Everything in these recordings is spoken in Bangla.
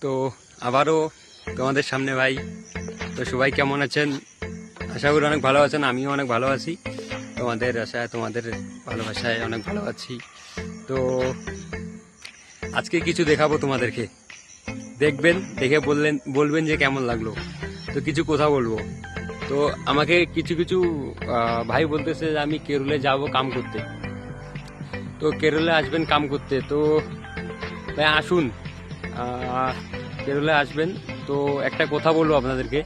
তো আবারও তোমাদের সামনে ভাই। তো সবাই কেমন আছেন? আশা করি অনেক ভালো আছেন, আমিও অনেক ভালো আছি। তোমাদের আশায়, তোমাদের ভালোবাসায় অনেক ভালো আছি। তো আজকে কিছু দেখাবো তোমাদেরকে। দেখবেন, দেখে বললেন, বলবেন যে কেমন লাগল। তো কিছু কথা বলব। তো আমাকে কিছু কিছু ভাই বলতেছে যে আমি কেরলে যাব কাম করতে। তো কেরলে আসবেন কাম করতে। তো ভাই, আসুন। কেরলে আসবেন। তো একটা কথা বলব আপনাদেরকে,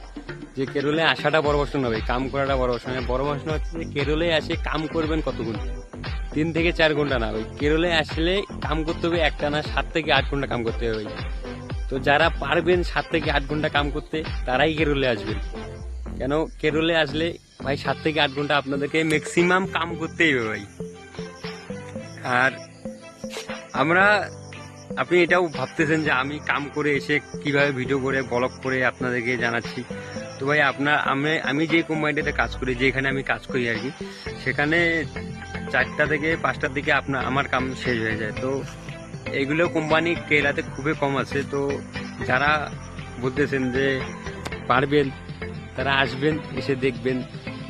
যে কেরলে আসাটা বড় প্রশ্ন নয় কাম করাটা বড় প্রশ্ন বড় প্রশ্ন হচ্ছে যে কেরলে এসে কাম করবেন কতক্ষণ তিন থেকে চার ঘণ্টা না ভাই। কেরলে আসলে কাম করতে হবে একটা না সাত থেকে আট ঘণ্টা কাম করতে হবে তো যারা পারবেন সাত থেকে আট ঘণ্টা কাম করতে, তারাই কেরলে আসবেন। কেন? কেরলে আসলে ভাই সাত থেকে আট ঘণ্টা আপনাদেরকে ম্যাক্সিমাম কাম করতেই হবে ভাই। আর আমরা আপনি এটাও ভাবতেছেন যে আমি কাম করে এসে কীভাবে ভিডিও করে ব্লগ করে আপনাদেরকে জানাচ্ছি। তো ভাই, আপনার, আমি আমি যে কোম্পানিটাতে কাজ করি, যেখানে আমি কাজ করি আর কি, সেখানে চারটা থেকে পাঁচটার দিকে আপনার আমার কাম শেষ হয়ে যায়। তো এগুলো কোম্পানি কেরাতে খুবই কম আছে। তো যারা বলতেছেন যে পারবেন, তারা আসবেন, এসে দেখবেন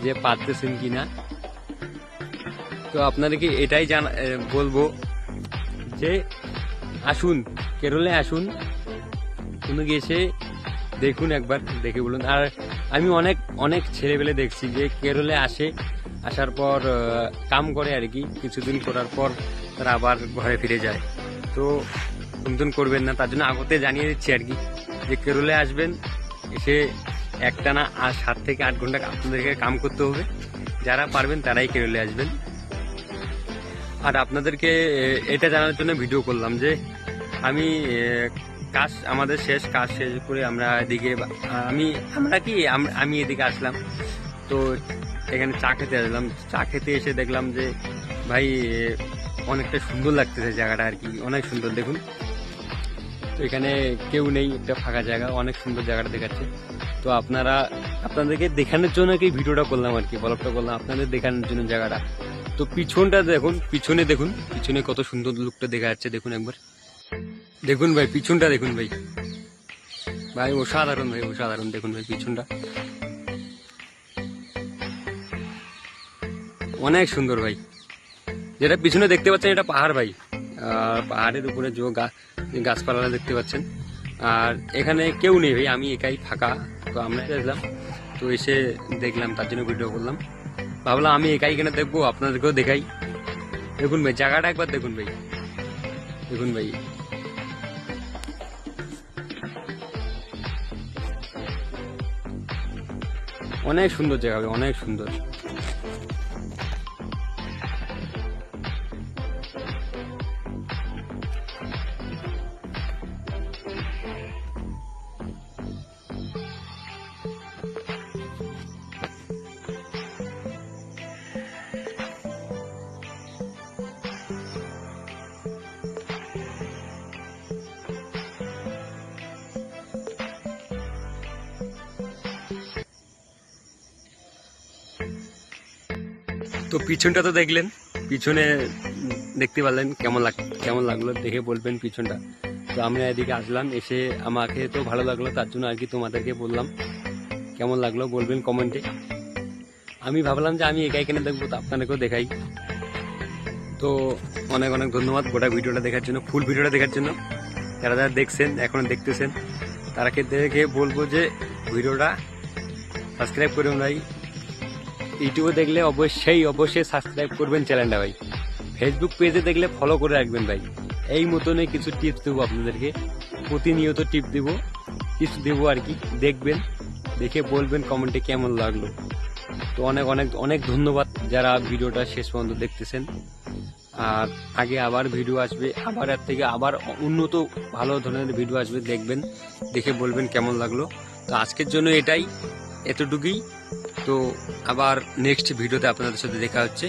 যে পারতেছেন কি না। তো আপনাদেরকে এটাই জানা বলব যে আসুন, কেরলে আসুন। কোনো এসে দেখুন একবার, দেখে বলুন। আর আমি অনেক অনেক ছেলেবেলে দেখছি যে কেরলে আসে, আসার পর কাম করে আর কি। কিছুদিন করার পর তারা আবার ঘরে ফিরে যায়। তো নতুন করবেন না, তার জন্য আগতে জানিয়ে দিচ্ছি আর কি যে কেরলে আসবেন, এসে একটা না আর সাত থেকে আট ঘণ্টা আপনাদেরকে কাম করতে হবে। যারা পারবেন তারাই কেরলে আসবেন। আর আপনাদেরকে এটা জানার জন্য ভিডিও করলাম যে, আমি কাজ, আমাদের শেষ কাজ শেষ করে আমরা এদিকে, আমি, আমরা কি, আমি এদিকে আসলাম। তো এখানে চা খেতে আসলাম। চা খেতে এসে দেখলাম যে, ভাই অনেকটা সুন্দর লাগতেছে জায়গাটা আর কি, অনেক সুন্দর, দেখুন। তো এখানে কেউ নেই, একটা ফাঁকা জায়গা, অনেক সুন্দর জায়গাটা দেখাচ্ছে। তো আপনারা, আপনাদেরকে দেখানোর জন্য কি ভিডিওটা করলাম আর কি ব্লগটা করলাম, আপনাদের দেখানোর জন্য জায়গাটা। তো পিছনটা দেখুন, পিছনে দেখুন, পিছনে কত সুন্দর লুকটা দেখা যাচ্ছে, দেখুন একবার। দেখুন ভাই, পিছনটা দেখুন ভাই। ভাই, অসাধারণ ভাই, অসাধারণ দেখুন ভাই, পিছনটা। অনেক সুন্দর ভাই। যেটা পিছনে দেখতে পাচ্ছেন, এটা পাহাড় ভাই। আর পাহাড়ের উপরে যে গাছপালা দেখতে পাচ্ছেন। আর এখানে কেউ নেই ভাই, আমি একাই ফাঁকা। তো আমরা এসেছিলাম তো এসে দেখলাম, তার জন্য ভিডিও করলাম। ভাবলাম আমি একাই কেনা দেখব আপনাদেরকেও দেখাই। দেখুন ভাই, জায়গাটা একবার দেখুন ভাই। দেখুন ভাই। অনেক সুন্দর জায়গা অনেক সুন্দর। তো পিছনটা তো দেখলেন। পিছনে দেখতে পারলেন কেমন লাগ, কেমন লাগল দেখে বলবেন পিছনটা। তো আমরা এদিকে আসলাম, এসে আমাকে তো ভালো লাগল, তার জন্য আর কি তোমাদেরকে বললাম। কেমন লাগল বলবেন কমেন্টে। আমি ভাবলাম যে আমি একাই এখানে দেখব তো আপনাদেরকেও দেখাই। তো অনেক অনেক ধন্যবাদ গোটা ভিডিওটা দেখার জন্য, ফুল ভিডিওটা দেখার জন্য। যারা যারা দেখছেন, এখনও দেখতেছেন, তারাকে দেখে বলব যে ভিডিওটা সাবস্ক্রাইব করুন ভাই। ইউটিউবে দেখলে অবশ্যই অবশ্যই সাবস্ক্রাইব করবেন চ্যানেলটা ভাই। ফেসবুক পেজে দেখলে ফলো করে রাখবেন ভাই। এই মতনই কিছু টিপস দেবো আপনাদেরকে। প্রতিনিয়ত টিপ দেব টিপস দেবো আর কি। দেখবেন, দেখে বলবেন কমেন্টে কেমন লাগল। তো অনেক অনেক অনেক ধন্যবাদ যারা ভিডিওটা শেষ পর্যন্ত দেখতেছেন। আর আগে আবার ভিডিও আসবে, আবার এর থেকে আবার উন্নত ভালো ধরনের ভিডিও আসবে, দেখবেন, দেখে বলবেন কেমন লাগল। তো আজকের জন্য এটাই। এতটুকুই। তো আবার নেক্সট ভিডিওতে আপনাদের সাথে দেখা হচ্ছে।